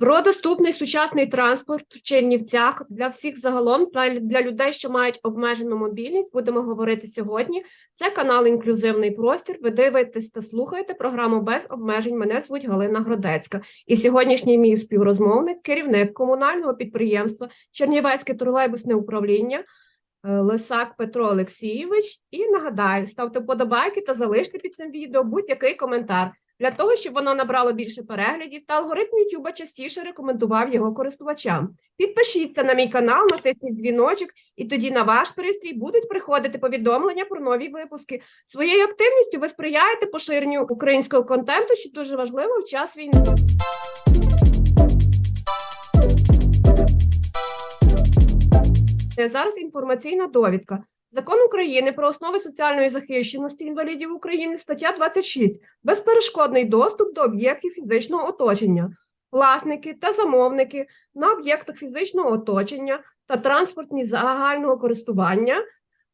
Про доступний сучасний транспорт в Чернівцях для всіх загалом, для, людей, що мають обмежену мобільність, будемо говорити сьогодні. Це канал Інклюзивний простір. Ви дивитесь та слухаєте програму без обмежень. Мене звуть Галина Гродецька. І сьогоднішній мій співрозмовник, керівник комунального підприємства Чернівецьке тролейбусне управління. е, Лисак Петро Олексійович, і нагадаю, ставте вподобайки та залиште під цим відео будь-який коментар для того, щоб воно набрало більше переглядів та алгоритм YouTube частіше рекомендував його користувачам. Підпишіться на мій канал, натисніть дзвіночок, і тоді на ваш пристрій будуть приходити повідомлення про нові випуски. Своєю активністю ви сприяєте поширенню українського контенту, що дуже важливо в час війни. Зараз інформаційна довідка. Закон України про основи соціальної захищеності інвалідів України, стаття 26. Безперешкодний доступ до об'єктів фізичного оточення. Власники та замовники на об'єктах фізичного оточення та транспортні загального користування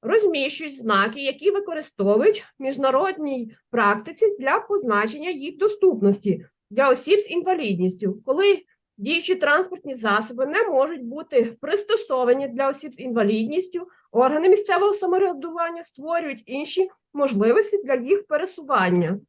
розміщують знаки, які використовують в міжнародній практиці для позначення їх доступності для осіб з інвалідністю, коли діючі транспортні засоби не можуть бути пристосовані для осіб з інвалідністю, органи місцевого самоврядування створюють інші можливості для їх пересування.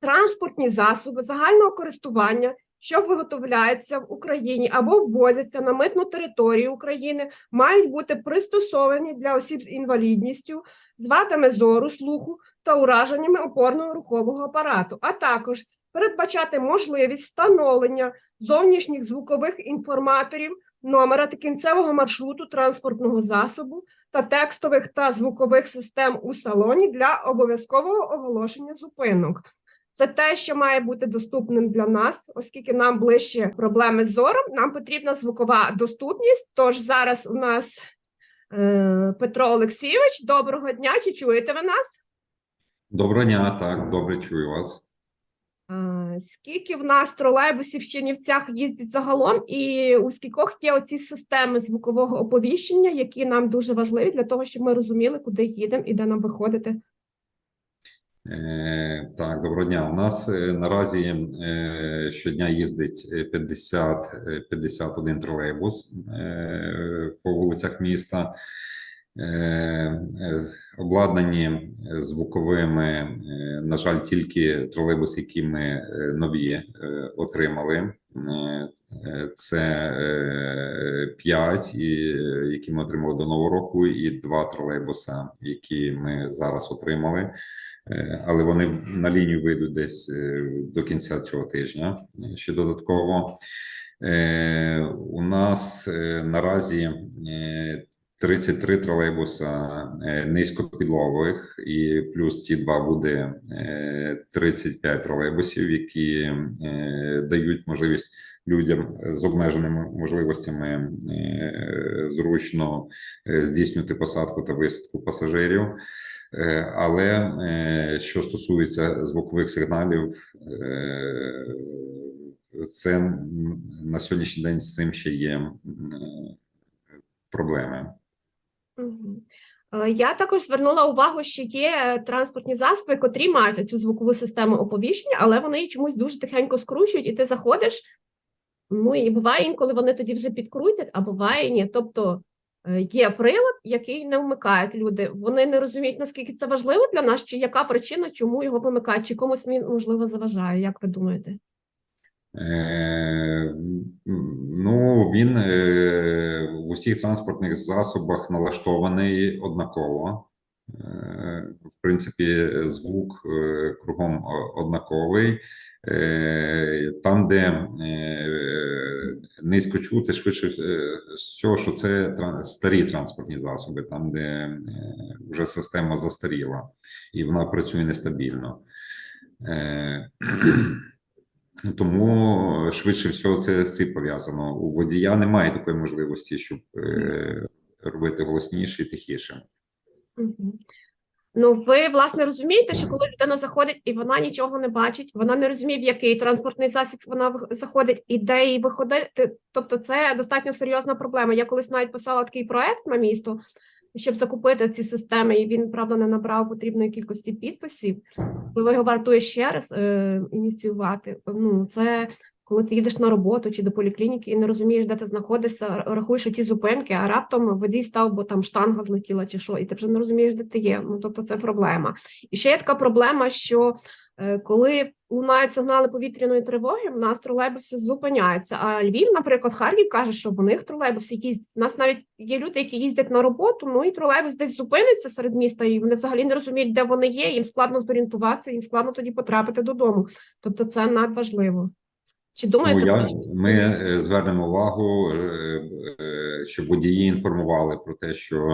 Транспортні засоби загального користування, що виготовляються в Україні або ввозяться на митну територію України, мають бути пристосовані для осіб з інвалідністю, з вадами зору, слуху та ураженнями опорного рухового апарату, а також передбачати можливість встановлення зовнішніх звукових інформаторів, номера та кінцевого маршруту транспортного засобу та текстових та звукових систем у салоні для обов'язкового оголошення зупинок. Це те, що має бути доступним для нас, оскільки нам ближче проблеми з зором, нам потрібна звукова доступність. Тож зараз у нас е, Петро Олексійович, доброго дня. Чи чуєте ви нас? Доброго дня, так, добре чую вас. Е, Скільки в нас тролейбусів в Чернівцях їздить загалом, і у скількох є оці системи звукового оповіщення, які нам дуже важливі для того, щоб ми розуміли, куди їдемо і де нам виходити. Е, так, доброго дня. У нас е, наразі щодня їздить е, 50, е, 51 тролейбус по вулицях міста. Е, е, обладнані звуковими, е, на жаль, тільки тролейбуси, які ми нові отримали. Це 5, які ми отримали до Нового року, і два тролейбуса, які ми зараз отримали. Але вони на лінію вийдуть десь до кінця цього тижня. Ще додатково у нас наразі 33 тролейбуса е, низькопідлових, і плюс ці два буде е, 35 тролейбусів, які е, дають можливість людям з обмеженими можливостями е, зручно е, здійснювати посадку та висадку пасажирів. Е, Але е, що стосується звукових сигналів, е, це на сьогоднішній день з цим ще є е, проблеми. Е, Я також звернула увагу, що є транспортні засоби, котрі мають цю звукову систему оповіщення, але вони її чомусь дуже тихенько скручують, і ти заходиш. Ну і буває інколи вони тоді вже підкрутять, а буває ні. Тобто е, є прилад, який не вмикають люди. Вони не розуміють, наскільки це важливо для нас, чи яка причина, чому його вимикають, чи комусь він можливо заважає. Як ви думаєте? Е, Ну, він е, в усіх транспортних засобах налаштований однаково. Е, В принципі, звук кругом однаковий. Там, де низько чути, швидше всього, що це старі транспортні засоби, там, де вже система застаріла і вона працює нестабільно. Е, Тому швидше всього це з цим пов'язано. У водія немає такої можливості, щоб е, робити голосніше і тихіше. Ну, ви власне розумієте, що коли людина заходить і вона нічого не бачить, вона не розуміє, в який транспортний засіб вона заходить і де їй виходити. Тобто, це достатньо серйозна проблема. Я колись навіть писала такий проект на місто, щоб закупити ці системи, і він правда не набрав потрібної кількості підписів. Коли Його вартує ще раз е, ініціювати. Ну, це коли ти їдеш на роботу чи до поліклініки і не розумієш, де ти знаходишся, рахуєш ті зупинки, а раптом водій став, бо там штанга злетіла чи що, і ти вже не розумієш, де ти є. Ну тобто це проблема. І ще є така проблема, що коли лунають сигнали повітряної тривоги, в нас тролейбуси зупиняються. А Львів, наприклад, Харків каже, що в них тролейбуси їздять. У нас навіть є люди, які їздять на роботу, ну і тролейбус десь зупиниться серед міста, і вони взагалі не розуміють, де вони є. Їм складно зорієнтуватися, їм складно тоді потрапити додому. Тобто це надважливо. Чи Ну, думаєте, я, ми е, звернемо увагу, е, е, щоб водії інформували про те, що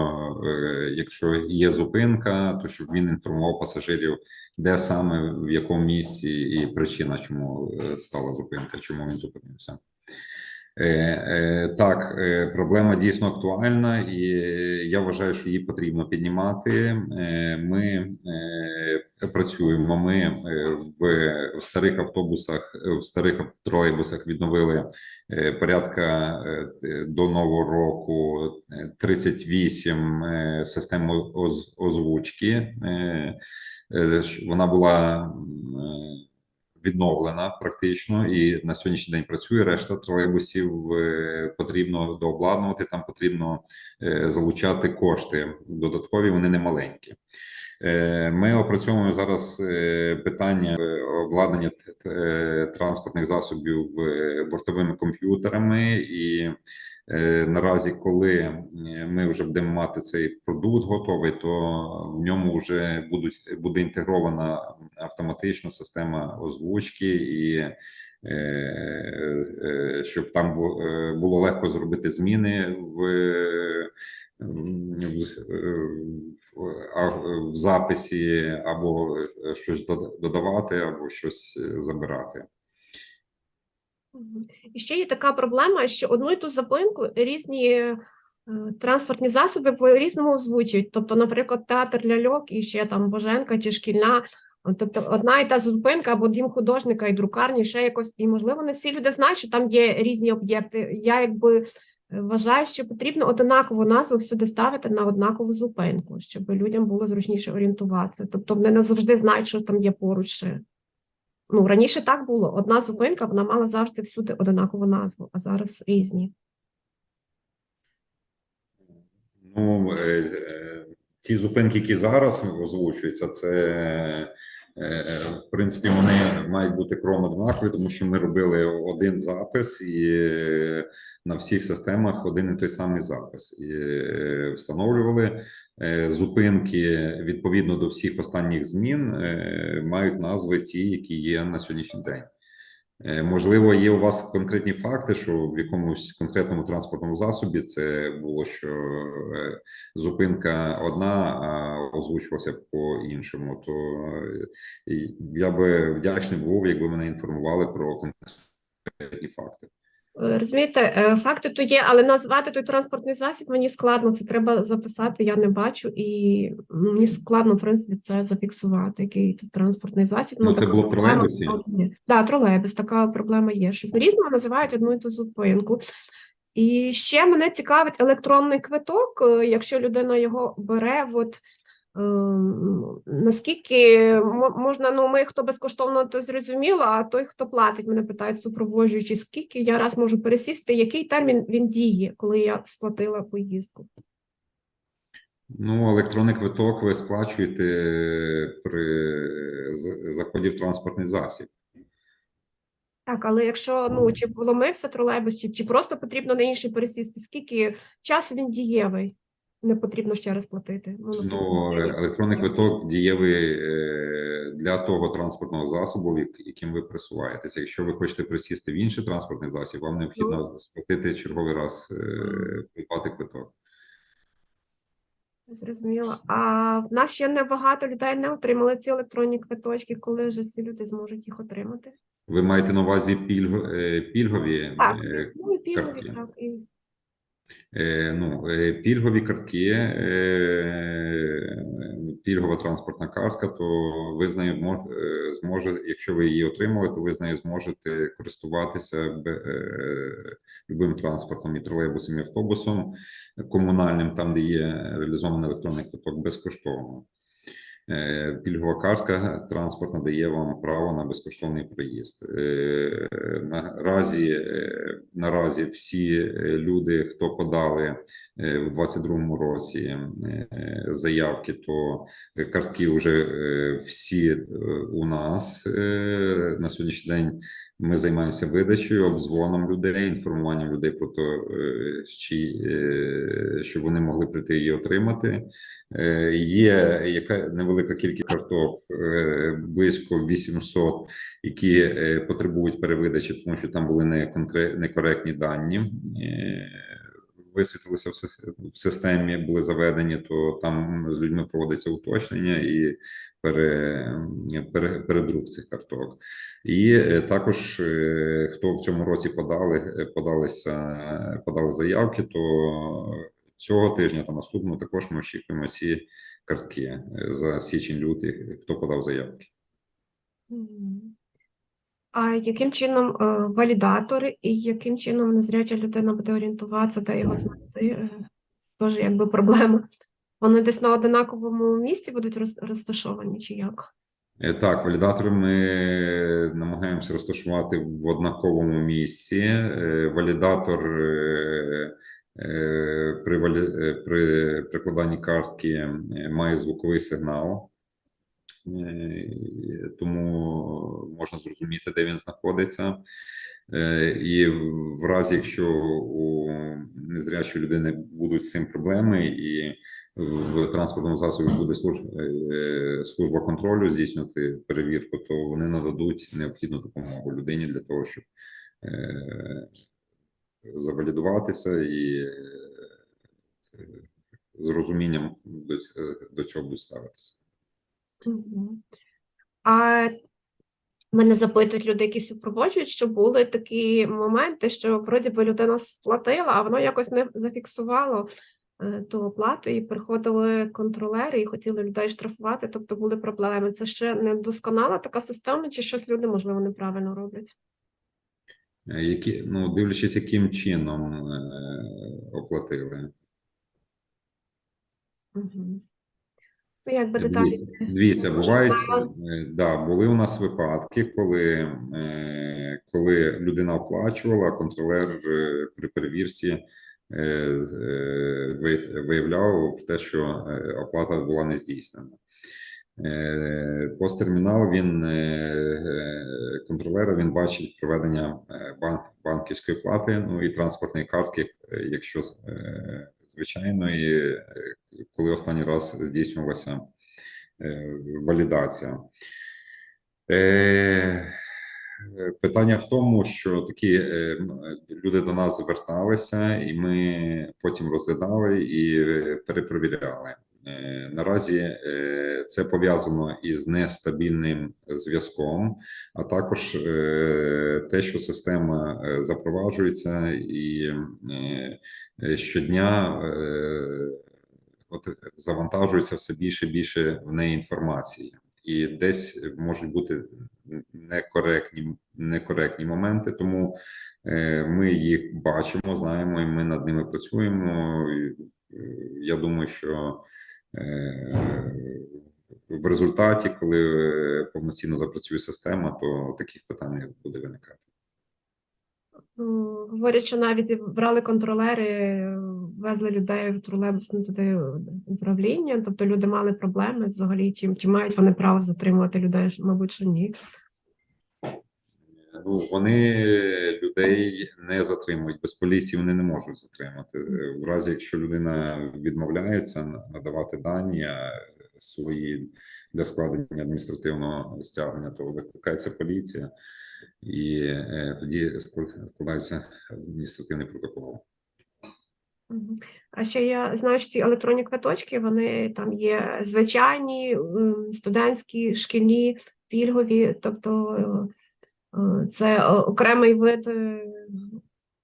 якщо є зупинка, то щоб він інформував пасажирів, де саме в якому місці і причина, чому стала зупинка, чому він зупинився. Е, е, Так, е, проблема дійсно актуальна, і я вважаю, що її потрібно піднімати. Ми працюємо. Ми в, старих автобусах, в старих тролейбусах відновили порядка до нового року е, 38 е, систем оз- озвучки. Вона була відновлена практично і на сьогоднішній день працює. Решта тролейбусів е, потрібно дообладнувати. Там потрібно е, залучати кошти додаткові, вони не маленькі. Е, Ми опрацьовуємо зараз е, питання е, обладнання транспортних засобів бортовими комп'ютерами, і наразі, коли ми вже будемо мати цей продукт готовий, то в ньому вже будуть буде інтегрована автоматична система озвучки і. Щоб там було легко зробити зміни в в, записі або е, щось додавати, або щось е, забирати. І ще є така проблема, що одну і ту зупинку різні е, транспортні засоби по-різному озвучують. Тобто, наприклад, театр ляльок і ще там Боженка чи шкільна. Тобто одна і та зупинка або дім художника і друкарні, ще якось, і можливо, не всі люди знають, що там є різні об'єкти. Я якби е, вважаю, що потрібно однакову назву всюди ставити на однакову зупинку, щоб людям було зручніше орієнтуватися. Тобто вони не завжди знають, що там є поруч. Ну, раніше так було. Одна зупинка, вона мала завжди всюди однакову назву, а зараз різні. Ну, е, е, зупинки, які зараз озвучуються, це е, в принципі вони мають бути кром однакові, тому що ми робили один запис і е, на всіх системах один і той самий запис. І е, встановлювали е, зупинки відповідно до всіх останніх змін, е, мають назви ті, які є на сьогоднішній день. Е, Можливо, є у вас конкретні факти, що в якомусь конкретному транспортному засобі це було, що е, зупинка одна, а озвучувалася по-іншому. То е, я би вдячний був, якби мене інформували про конкретні факти. Розумієте, е, факти то є, але назвати той транспортний засіб мені складно. Це треба записати, я не бачу, і ну, мені складно, в принципі, це зафіксувати, який це транспортний засіб. Ну, це було в тролейбусі? Да, тролейбус, така проблема є, що по-різному називають одну і ту зупинку. І ще мене цікавить електронний квиток, е, якщо людина його бере, от наскільки можна, ну ми хто безкоштовно, то зрозуміло, а той, хто платить, мене питають супроводжуючи, скільки я раз можу пересісти, який термін він діє, коли я сплатила поїздку? Ну, електронний квиток ви сплачуєте при заході в транспортний засіб. Так, але якщо ну чи поломився тролейбус, чи, чи просто потрібно на інший пересісти, скільки часу він дієвий? Не потрібно ще раз платити. Ну, Ну, електронний квиток дієвий е, для того транспортного засобу, як- яким ви присуваєтеся. Якщо ви хочете присісти в інший транспортний засіб, вам необхідно сплатити черговий раз е, придбати квиток. Зрозуміло. А в нас ще небагато людей не отримали ці електронні квиточки, коли вже всі люди зможуть їх отримати. Ви маєте на увазі пільг, е, пільгові Так, е, ну пільгові, так. І... Е, Ну, е, пільгові картки, е, пільгова транспортна картка, то ви з нею зможе, якщо ви її отримали, то ви з нею зможете користуватися любим транспортом, і тролейбусом, і автобусом комунальним, там, де є реалізований електронний квиток безкоштовно. Е, Пільгова картка транспортна дає вам право на безкоштовний проїзд. Е, Наразі, е, наразі всі люди, хто подали в 22-му році заявки, то картки вже всі у нас на сьогоднішній день. Ми займаємося видачею, обзвоном людей, інформуванням людей про те, що чи, е, щоб вони могли прийти і отримати. Е, Є яка невелика кількість карток, е, близько 800, які е, потребують перевидачі, тому що там були некоректні дані. Висвітлилися в системі, були заведені, то там з людьми проводиться уточнення і пере, пере, передрук цих карток. І е, також е, хто в цьому році подали, е, подалися, подали заявки, то цього тижня та наступного також ми очікуємо ці картки за січень-лютий, хто подав заявки. А яким чином е, валідатори і яким чином незряча людина буде орієнтуватися, де його знайти? Е, Теж якби проблема. Вони десь на одинаковому місці будуть роз- розташовані, чи як? Е, Так, валідатори ми намагаємося розташувати в однаковому місці. Валідатор при, при прикладанні картки має звуковий сигнал, тому можна зрозуміти, де він знаходиться. Е, І в разі, якщо у незрячої людини будуть з цим проблеми, і в транспортному засобі буде служба, служба контролю здійснювати перевірку, то вони нададуть необхідну допомогу людині для того, щоб е, завалідуватися і е, з розумінням до цього будуть ставитися. Мгм. А мене запитують люди, які супроводжують, що були такі моменти, що вроді би людина сплатила, а воно якось не зафіксувало е, ту оплату, і приходили контролери і хотіли людей штрафувати, тобто були проблеми. Це ще не досконала така система, чи щось люди, можливо, неправильно роблять? Е, Які, ну, дивлячись, яким чином е, оплатили. Угу. Ну, якби деталі. Дивіться, бувають, е, да, були у нас випадки, коли, е, коли людина оплачувала, а контролер е, при перевірці е, е, виявляв те, що е, оплата була не здійснена. Е, Посттермінал він е, е, контролера він бачить проведення е, бан- банківської плати, ну і транспортної картки, якщо звичайної, е, коли останній раз здійснювалася валідація. Питання в тому, що такі люди до нас зверталися, і ми потім розглядали і перепровіряли. Е, Наразі е, це пов'язано із нестабільним зв'язком, а також е, те, що система запроваджується і щодня от завантажується все більше і більше в неї інформації, і десь можуть бути некоректні, некоректні моменти, тому ми їх бачимо, знаємо, і ми над ними працюємо. Я думаю, що в результаті, коли е, повноцінно запрацює система, то таких питань не буде виникати. Ну, Говорять, що навіть брали контролери, везли людей в тролейбусне туди управління, тобто люди мали проблеми взагалі, чи, чи мають вони право затримувати людей, мабуть, що ні. Ну, вони людей не затримують. Без поліції вони не можуть затримати. В разі, якщо людина відмовляється надавати дані е, свої для складення адміністративного стягнення, то викликається поліція, і е, тоді склад- складається адміністративний протокол. А ще я знаю, що ці електронні квиточки, вони там є звичайні, студентські, шкільні, пільгові, тобто це е, окремий вид е,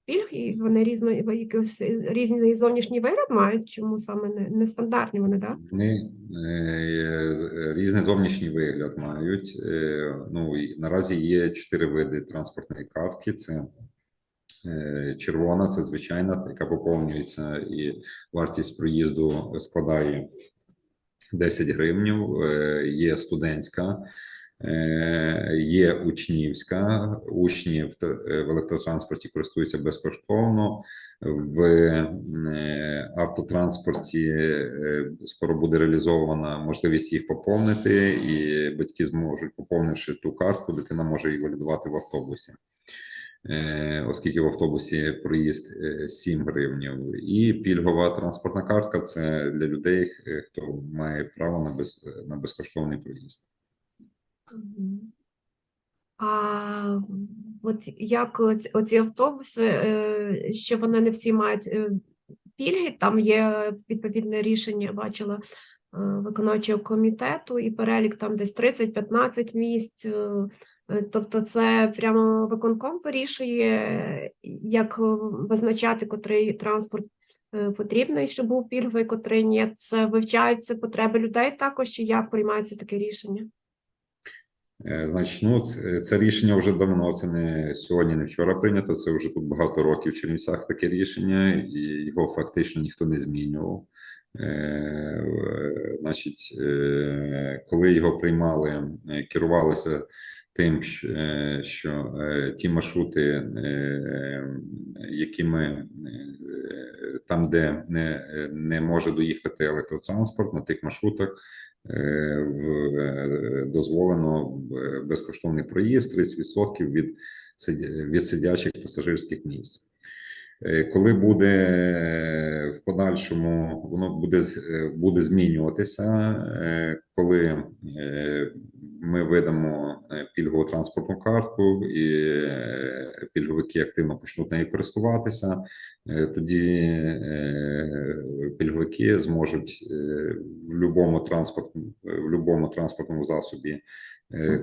пільг, і вони різно, якийсь різний зовнішній вигляд мають, чому саме не, нестандартні вони, так? Вони е, різний зовнішній вигляд мають. Е, Ну і наразі є чотири види транспортної картки. Це е, червона, це звичайна, яка поповнюється, і вартість проїзду складає 10 гривнів, е, є студентська, е, є учнівська. Учні е, в електротранспорті користуються безкоштовно. В е, автотранспорті е, скоро буде реалізована можливість їх поповнити, і батьки зможуть, поповнивши ту картку, дитина може її валідувати в автобусі. Е, Оскільки в автобусі проїзд е, 7 гривнів, і пільгова транспортна картка це для людей, е, хто має право на без на безкоштовний проїзд. А от як оці, автобуси, е, що вони не всі мають е, пільги, там є відповідне рішення, бачила е, виконавчого комітету, і перелік там десь 30-15 місць. Тобто це прямо виконком вирішує, як визначати, котрий транспорт потрібний, щоб був пільговий, котрий ні. Це вивчаються потреби людей також, чи як приймається таке рішення? Е, Значить, ну це, рішення вже давно. Це не сьогодні, не вчора прийнято. Це вже тут багато років в Чернівцях таке рішення, і його фактично ніхто не змінював. Е, Значить, е, коли його приймали, керувалися тим, що ті маршрути, якими там, де не, не може доїхати електротранспорт, на тих маршрутах в, е, дозволено е, безкоштовний проїзд 30% від, від сидячих пасажирських місць. Е, Коли буде е, в подальшому, воно буде, е, буде змінюватися, коли ми видамо пільгову транспортну картку і пільговики активно почнуть нею користуватися, тоді пільговики зможуть в будь-якому транспортному, в будь-якому транспортному засобі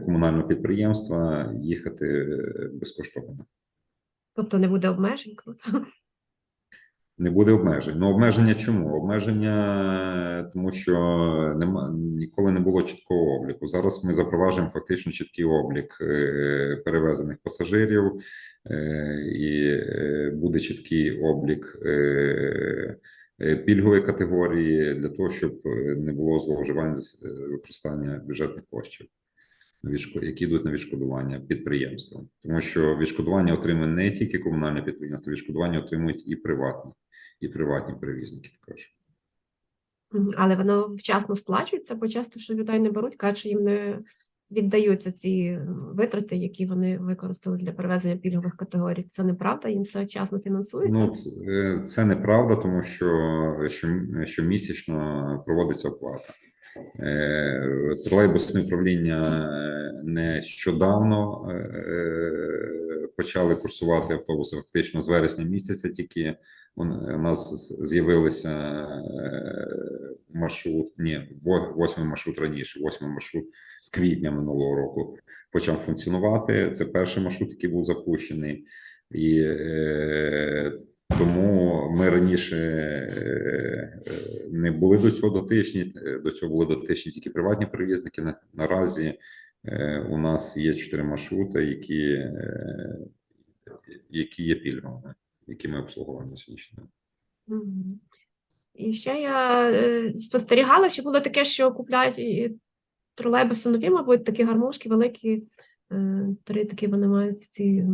комунального підприємства їхати безкоштовно. Тобто не буде обмежень, круто. Не буде обмежень. Ну, обмеження чому? Обмеження, тому що нема, ніколи не було чіткого обліку. Зараз ми запроваджуємо фактично чіткий облік е, перевезених пасажирів, е, і е, буде чіткий облік пільгової категорії для того, щоб не було зловживань з використання бюджетних коштів, які йдуть на відшкодування підприємствам. Тому що відшкодування отримує не тільки комунальне підприємство, відшкодування отримують і приватні і приватні перевізники також. Але воно вчасно сплачується, бо часто що людей не беруть, кажуть, що їм не віддаються ці е, витрати, які вони використали для перевезення пільгових категорій. Це неправда, їм все вчасно фінансується. Ну це, е, це неправда, тому що щом- щомісячно проводиться оплата. Е, Тролейбусне управління е, нещодавно е, е, почали курсувати автобуси. Фактично з вересня місяця тільки у у нас з'явилися е, маршрут. Ні, восьмий маршрут раніше. Восьмий маршрут з квітня минулого року почав функціонувати. Це перший маршрут, який був запущений. І е, тому ми раніше е, е, не були до цього дотичні. е, До цього були дотичні тільки приватні перевізники. Наразі е, у нас є чотири маршрути, які, е, які є пільговими, які ми обслуговуємо сьогоднішній день. І ще я е, спостерігала, що було таке, що купляють тролейбуси нові, мабуть, такі гармошки великі, е, три такі вони мають ці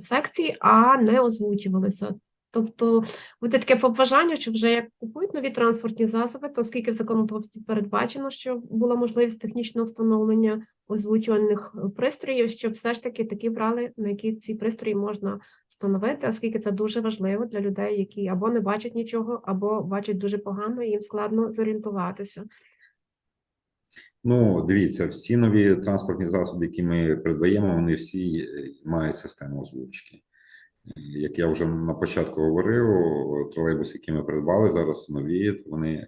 секції, а не озвучувалися. Тобто буде таке побажання, що вже як купують нові транспортні засоби, то оскільки в законодавстві передбачено, що була можливість технічного встановлення озвучувальних е, пристроїв, щоб все ж таки такі брали, на які ці пристрої можна встановити, оскільки це дуже важливо для людей, які або не бачать нічого, або бачать дуже погано, і їм складно зорієнтуватися. Ну, дивіться, всі нові транспортні засоби, які ми придбаємо, вони всі е, мають систему озвучки. Е, Як я вже на початку говорив, тролейбуси, які ми придбали зараз нові, вони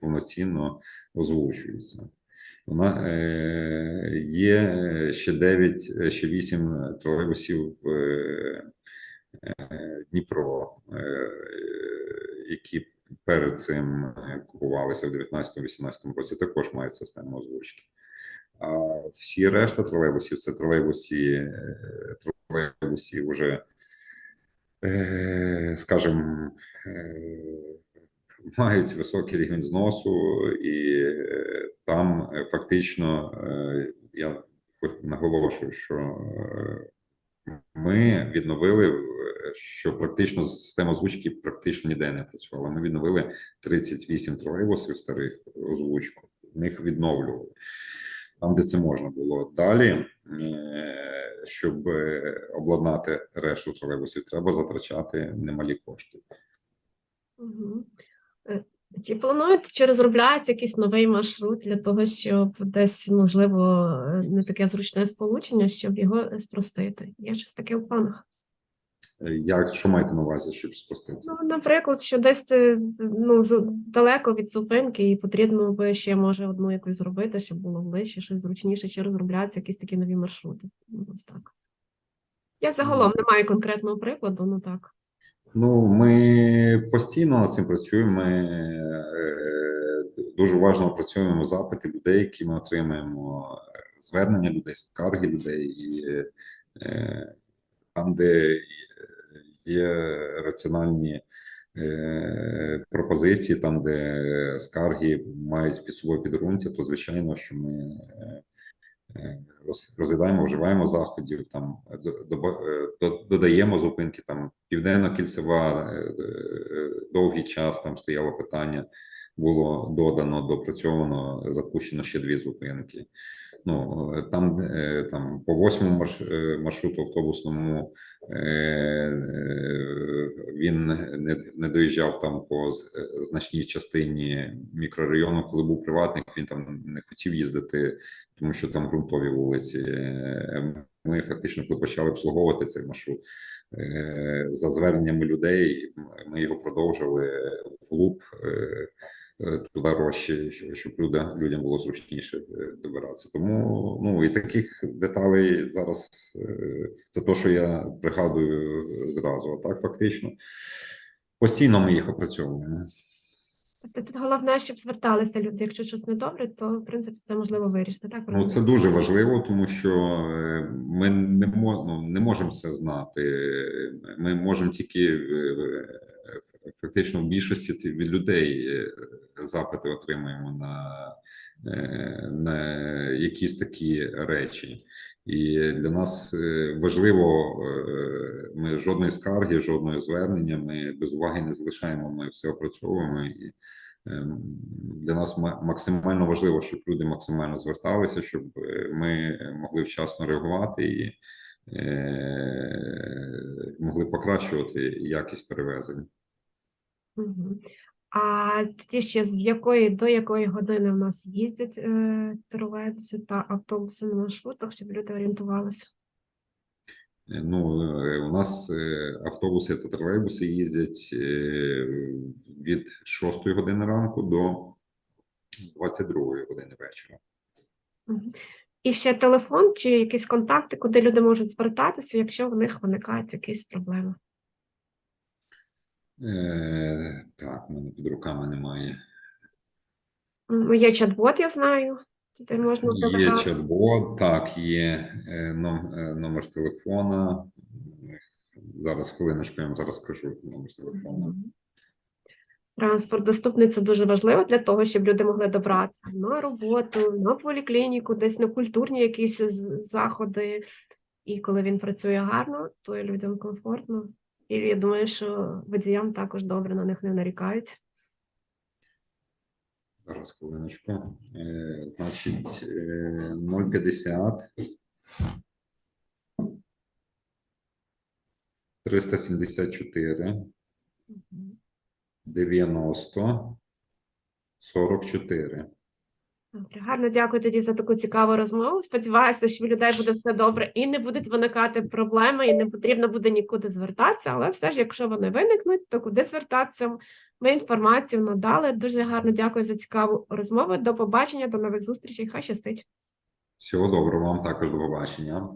повноцінно озвучуються. Вона е, є е, ще 9, е, ще 8 тролейбусів Дніпро, які перед цим купувалися в 19-18 році, також мають систему озвучки. А всі решта тролейбусів це тролейбуси, е, тролейбуси вже, скажімо, мають високий рівень зносу, і е, там е, фактично е, я наголошую, що ми відновили, що практично система озвучки практично ніде не працювала. Ми відновили 38 тролейбусів старих озвучку, них відновлювали там, де це можна було. Dалі, е, щоб обладнати решту тролейбусів, треба затрачати немалі кошти. Мгм. Е, Чи плануєте, чи розробляється якийсь новий маршрут для того, щоб десь, можливо, е, не таке зручне сполучення, щоб його е, спростити? Є щось таке в планах? Як що маєте на увазі, щоб спростити? Ну, наприклад, що десь ну, далеко від зупинки, і потрібно би ще може одну якусь зробити, щоб було ближче, щось зручніше, чи розробляться якісь такі нові маршрути. Ну, ось так. Я загалом не маю конкретного прикладу, ну так. Ну, ми постійно над цим працюємо. Ми е, дуже уважно опрацьовуємо запити людей, які ми отримуємо, е, звернення людей, скарги людей, і е, там, де є раціональні е, пропозиції, там, де скарги мають під собою підґрунтя, то звичайно, що ми. Е, е, роз- розглядаємо, вживаємо заходів, там е, до- додаємо зупинки. Там південно-кільцева е, е, довгий час там стояло питання, було додано, допрацьовано, запущено ще дві зупинки. Ну е, там, е, там по восьмому марш, е, маршруту автобусному він не, не доїжджав там по значній частині мікрорайону, коли був приватник, він там не хотів їздити тому що там ґрунтові вулиці. Ми фактично, почали обслуговувати цей маршрут за зверненнями людей, ми його продовжили в луп туди рощі, щоб люди, людям було зручніше е, добиратися. Тому ну і таких деталей зараз е, це те, що я пригадую зразу. А так фактично постійно ми їх опрацьовуємо. Тобто тут головне, щоб зверталися люди. Якщо щось недобре, то в принципі це можливо вирішити. Так, Ну, це дуже важливо, тому що е, ми не, мо, ну, не можемо все знати. Ми можемо тільки фактично в більшості від людей е, запити отримуємо на, е, на якісь такі речі. І для нас е, важливо, ми жодної скарги, жодного звернення, ми без уваги не залишаємо. Ми все опрацьовуємо і Ем, Для нас максимально важливо, щоб люди максимально зверталися, щоб ми могли вчасно реагувати і могли покращувати якість перевезень. А тоді ще з якої до якої години в нас їздять е, тролейбуси та автобуси на маршрутах, щоб люди орієнтувалися? Е, Ну, е, у нас е, автобуси та тролейбуси їздять від 6 години ранку до 22 години вечора. І ще телефон чи якісь контакти, куди люди можуть звертатися, якщо в них виникають якісь проблеми. Е, Так, в мене під руками немає. Є чат-бот, я знаю. Туди можна Є звертатися. чат-бот, так, є е, ном- е, номер телефона. Зараз хвилиночку, я вам зараз скажу номер телефона. Транспорт доступний це дуже важливо для того, щоб люди могли добратися на роботу, на поліклініку, десь на культурні якісь з- заходи. І коли він працює гарно, то і людям комфортно. І я думаю, що водіям також добре на них не нарікають. Зараз хвилиночку. Е, Значить, е, 050 374 90 44. Добре, гарно дякую тоді за таку цікаву розмову. Сподіваюся, що в людей буде все добре і не будуть виникати проблеми, і не потрібно буде нікуди звертатися. Але все ж, якщо вони виникнуть, то куди звертатися? Ми інформацію надали. Дуже гарно дякую за цікаву розмову. До побачення, до нових зустрічей. Хай щастить. Всього доброго вам також до побачення.